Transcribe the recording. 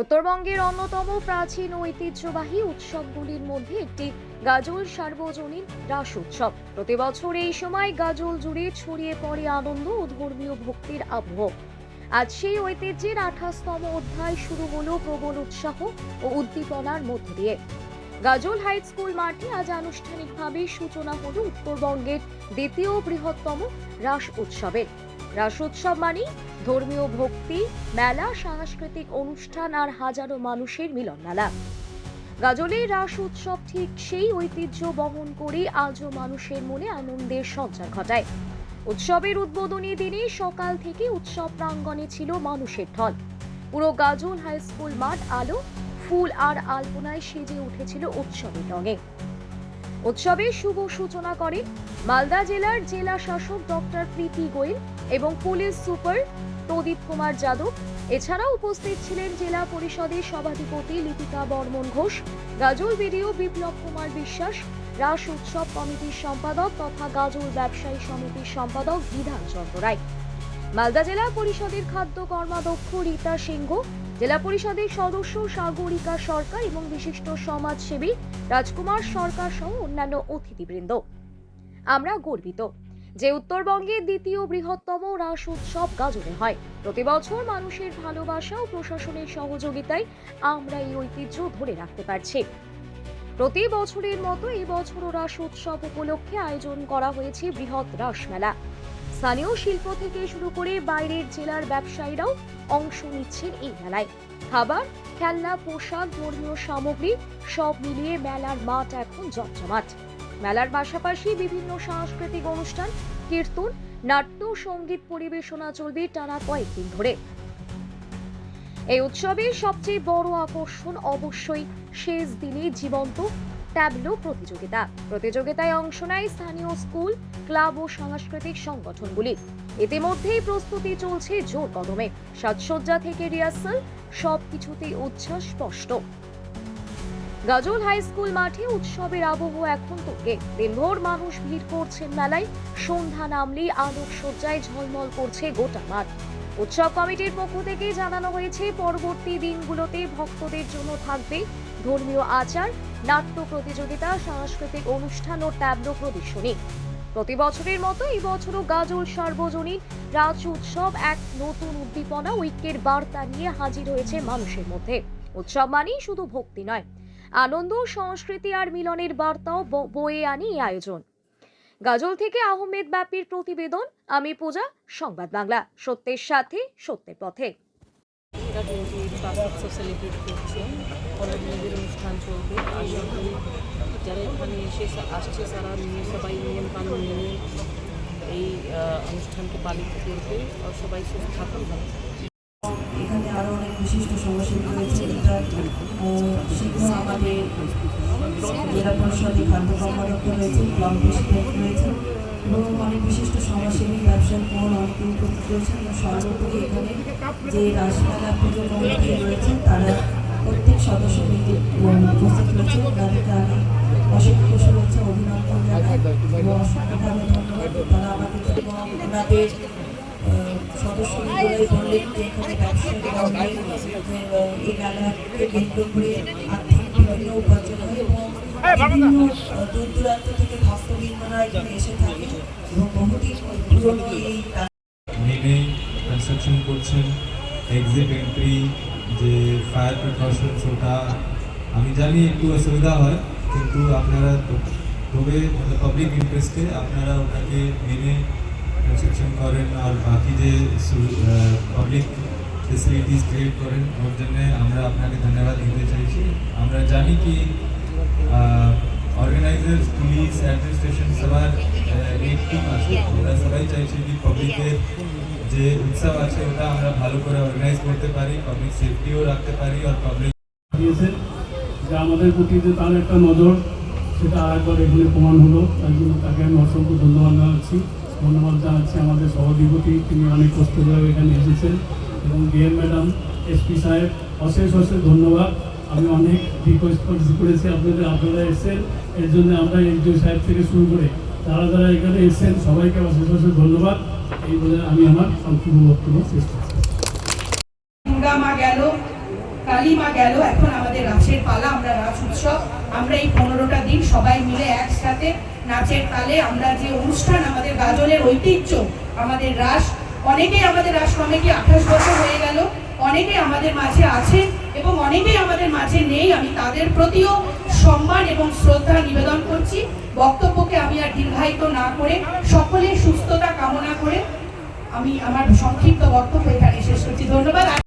উত্তরবঙ্গের অন্যতম প্রাচীন ঐতিহ্যবাহী উৎসবগুলির মধ্যে একটি গাজল সার্বজনীন রাস উৎসব। প্রতি বছর এই সময় গাজল জুড়ে ছড়িয়ে পড়ে আনন্দ ও ধর্মীয় ভক্তির আবহ। আজ সেই ঐতিহ্যের আঠাশতম অধ্যায় শুরু হলো প্রবল উৎসাহ ও উদ্দীপনার মধ্য দিয়ে। গাজল হাই স্কুল মাঠে আজ আনুষ্ঠানিকভাবে সূচনা হলো উত্তরবঙ্গের দ্বিতীয় বৃহত্তম রাস উৎসবের রাস উৎসব মানেই ধর্মীয় ভক্তি, মেলা, সাংস্কৃতিক অনুষ্ঠান আর হাজারো মানুষের মিলন মেলা গাজলের রাস উৎসব ঠিক সেই ঐতিহ্য বহন করে আজও মানুষের মনে আনন্দের সঞ্চার ঘটায়। উৎসবের উদ্বোধনী দিনে সকাল থেকে উৎসব প্রাঙ্গণে ছিল মানুষের ঢল। পুরো গাজল হাই স্কুল মাঠ আলো, ফুল আর আলপনায় সেজে উঠেছিল উৎসবের রঙে। উৎসবের শুভ সূচনা করে মালদা জেলার জেলা শাসক ডক্টর প্রীতি গোয়েল এবং পুলিশ সুপার প্রদীপ কুমার যাদব। এছাড়াও উপস্থিত ছিলেন জেলা পরিষদের সভাধিপতি লিপিকা বর্মন ঘোষ, গাজল বিডিও বিপ্লব কুমার বিশ্বাস, রাস উৎসব কমিটির সম্পাদক তথা গাজল ব্যবসায়ী সমিতির সম্পাদক বিধান চন্দ্র রায়। মালদা জেলা পরিষদের খাদ্য কর্মাধ্যক্ষ রীতা সিংহ জেলা পরিষদের সদস্য সাগরিকা সরকার এবং বিশিষ্ট সমাজসেবী রাজকুমার সরকার সহ অন্যান্য অতিথিবৃন্দ। আমরা গর্বিত যে উত্তরবঙ্গের দ্বিতীয় বৃহত্তম রাস উৎসব গাজনে হয়। প্রতি বছর মানুষের ভালোবাসা ও প্রশাসনের সহযোগিতায় আমরা এই ঐতিহ্য ধরে রাখতে পারছি। প্রতি বছরের মতো এই বছরও রাস উৎসব উপলক্ষে আয়োজন করা হয়েছে বৃহৎ রাস মেলা স্থানীয় শিল্প থেকে শুরু করে বাইরের জেলার ব্যবসায়ীরাও অংশ নিচ্ছেন এই মেলায়। খাবার, খেলনা, পোশাক, ধর্মীয় সামগ্রী সব মিলিয়ে মেলার মাঠ এখন জমজমাট। মেলার পাশাপাশি বিভিন্ন সাংস্কৃতিক অনুষ্ঠান, কীর্তন, নাট্য, সংগীত পরিবেশনা চলবে টানা কয়েকদিন ধরে। এই উৎসবের সবচেয়ে বড় আকর্ষণ অবশ্যই শেষ দিনে জীবন্ত ট্যাবলো প্রতিযোগিতা। প্রতিযোগিতায় অংশ নেয় স্থানীয় স্কুল, ক্লাব ও সাংস্কৃতিক সংগঠনগুলি। ইতিমধ্যেই প্রস্তুতি চলছে জোর কদমে। সাজসজ্জা থেকে রিহার্সাল, সবকিছুতেই উচ্ছ্বাস স্পষ্ট। গাজল হাই স্কুল মাঠে উৎসবের আবহ এখন তোকে। দিনভর মানুষ ভিড় করছেন মেলায়। সন্ধ্যা নামলেই আলোক সজ্জায় ঝলমল করছে গোটা মাঠ। উৎসব কমিটির পক্ষ থেকে জানানো হয়েছে, পরবর্তী দিনগুলোতে ভক্তদের জন্য থাকবে ধর্মীয় আচার নাট্য প্রতিযোগিতা, সাংস্কৃতিক অনুষ্ঠান ও ট্যাবলো প্রদর্শনী। প্রতি বছরের মতো এই বছরও গাজল সার্বজনীন রাজ উৎসব এক নতুন উদ্দীপনা ঐক্যের বার্তা নিয়ে হাজির হয়েছে মানুষের মধ্যে। উৎসব মানেই শুধু ভক্তি নয়, আনন্দ, সংস্কৃতি আর মিলনের বার্তাও বয়ে আনি এই আয়োজন। গাজল থেকে আহমেদ ব্যাপির প্রতিবেদন, আমি পূজা, সংবাদ বাংলা। সত্যের সাথে সত্যের পথে। এটা টোয়েন্টি এইট উৎসব সেলিব্রেট করছে অলরেডি অনুষ্ঠান চলবে। আশা করি যারা এখানে এসে আসছে তারা নিয়ে সবাই নিয়ম কানুন মেনে এই অনুষ্ঠানকে পালিত করবে আর সবাই সুস্থ থাকুন। ভালো এখানে আরও অনেক বিশিষ্ট সমস্যা রয়েছে এটা আমাদের জেলা পরিষদে খাদ্য কর্মাধ্যক্ষ রয়েছে ব্লক প্রেসিডেন্ট রয়েছে এবং বিশিষ্ট সমাজসেবী ব্যবসায়ী কোন অনেকে উপস্থিত রয়েছেন এবং যে রাসমেলা পুজো রয়েছে তারা প্রত্যেক সদস্য উপস্থিত রয়েছে তাদেরকে আমি অসংখ্য শুভেচ্ছা অভিনন্দন এবং অসংখ্যভাবে ধন্যবাদ তারা এবং ওনাদের সদস্যগুলোই বললেন কেন্দ্র করে আর্থিক উপার্জন হয় এবং বিভিন্ন দূর দূরান্ত থেকে ভক্তবৃন্দরা এখানে এসে থাকে এবং বহুদিন পুরনো এই নেমে কনস্ট্রাকশন করছেন এক্সিট এন্ট্রি যে ফায়ার প্রিকশনস ওটা আমি জানি একটু অসুবিধা হয় কিন্তু আপনারা তবে পাবলিক ইন্টারেস্টে আপনারা ওটাকে মেনে কনস্ট্রাকশন করেন আর বাকি যে পাবলিক ফেসিলিটিস ক্রিয়েট করেন ওর জন্য আমরা আপনাকে ধন্যবাদ দিতে চাইছি। আমরা জানি কি অর্গানাইজার পুলিশ অ্যাডমিনিস্ট্রেশন সবার এক টিম আছে। ওরা সবাই চাইছে কি পাবলিকের যে উৎসব আছে, ওটা আমরা ভালো করে অর্গানাইজ করতে পারি পাবলিক সেফটিও রাখতে পারি আর পাবলিক দিয়েছে। যে আমাদের প্রতি যে তার একটা নজর, সেটা আরেকবার এখানে প্রমাণ হলো। তার জন্য তাকে আমি অসংখ্য ধন্যবাদ জানাচ্ছি। ধন্যবাদ জানাচ্ছি আমাদের সভাধিপতি তিনি অনেক করে এখানে এসেছেন। এবং ডিএম ম্যাডাম, এসপি সাহেব, অশেষ অশেষ ধন্যবাদ। আমি অনেক রিকোয়েস্ট করেছি আপনাদের আপনারা এসেছেন। এর জন্য আমরা এসডিও সাহেব থেকে শুরু করে যারা যারা এখানে এসেছেন, সবাইকে অশেষ অশেষ ধন্যবাদ। এই বলে আমি আমার সংক্ষিপ্ত বক্তব্য শেষ করছি। গেল, কালিমা গেল, এখন আমাদের রাসের পালা, আমরা রাস উৎসব। আমরা এই পনেরোটা দিন সবাই মিলে একসাথে নাচের তালে আমরা যে অনুষ্ঠান, আমাদের গাজলের ঐতিহ্য, আমাদের রাস, অনেকেই আমাদের রাস কমিটি আঠাশ বছর হয়ে গেল অনেকে আমাদের মাঝে আছে। এবং অনেকেই আমাদের মাঝে নেই, আমি তাদের প্রতিও সম্মান এবং শ্রদ্ধা নিবেদন করছি। বক্তব্যকে আমি আর দীর্ঘায়িত না করে সকলের সুস্থতা কামনা করে আমি আমার সংক্ষিপ্ত বক্তব্য এখানে শেষ করছি। ধন্যবাদ।